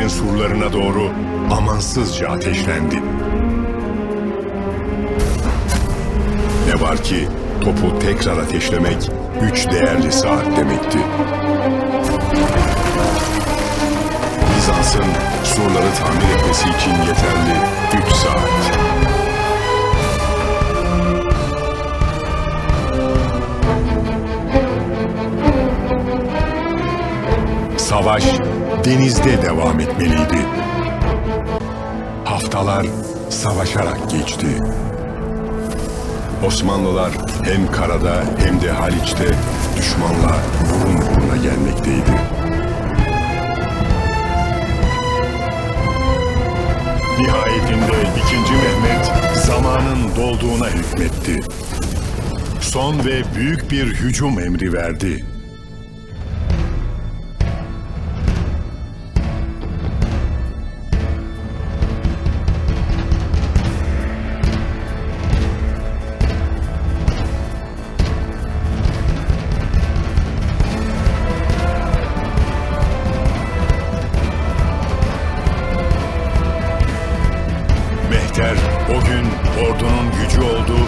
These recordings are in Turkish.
şehrin surlarına doğru amansızca ateşlendi. Ne var ki topu tekrar ateşlemek üç değerli saat demekti. Bizans'ın surları tamir etmesi için yeterli üç saat. Savaş denizde devam etmeliydi. Haftalar savaşarak geçti. Osmanlılar hem karada hem de Haliç'te düşmanla burun buruna gelmekteydi. Nihayetinde 2. Mehmet zamanın dolduğuna hükmetti. Son ve büyük bir hücum emri verdi. Mehter o gün ordunun gücü oldu,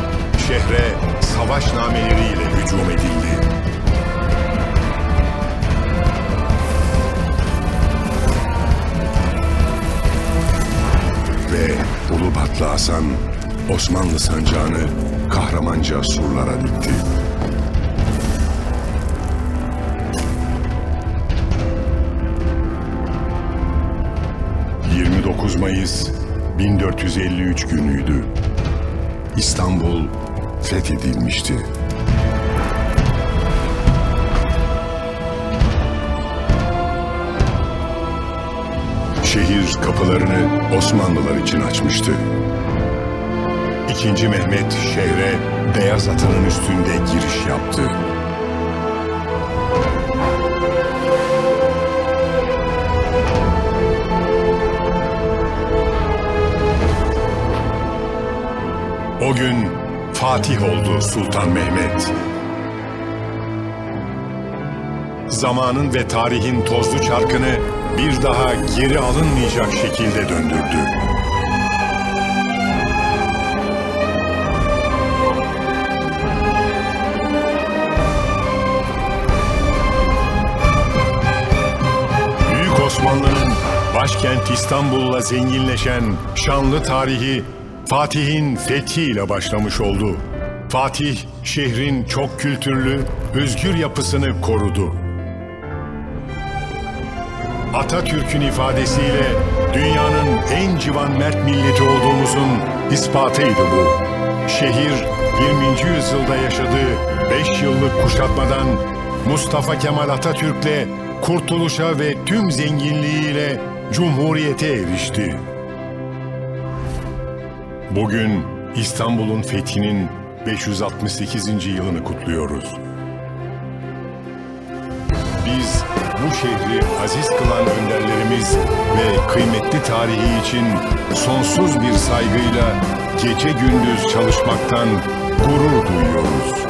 şehre savaş nameleriyle hücum edildi. Ve Ulubatlı Hasan Osmanlı sancağını kahramanca surlara dikti. ...29 Mayıs 1453 günüydü. İstanbul fethedilmişti. Şehir kapılarını Osmanlılar için açmıştı. İkinci Mehmet şehre beyaz atının üstünde giriş yaptı. O gün Fatih oldu Sultan Mehmet. Zamanın ve tarihin tozlu çarkını bir daha geri alınmayacak şekilde döndürdü. Büyük Osmanlı'nın başkent İstanbul'la zenginleşen şanlı tarihi Fatih'in fethiyle başlamış oldu. Fatih şehrin çok kültürlü, özgür yapısını korudu. Atatürk'ün ifadesiyle dünyanın en civan mert milleti olduğumuzun ispatıydı bu. Şehir 20. yüzyılda yaşadığı 5 yıllık kuşatmadan Mustafa Kemal Atatürk'le kurtuluşa ve tüm zenginliğiyle cumhuriyete erişti. Bugün İstanbul'un fethinin 568. yılını kutluyoruz. Biz bu şehri aziz kılan önderlerimiz ve kıymetli tarihi için sonsuz bir saygıyla gece gündüz çalışmaktan gurur duyuyoruz.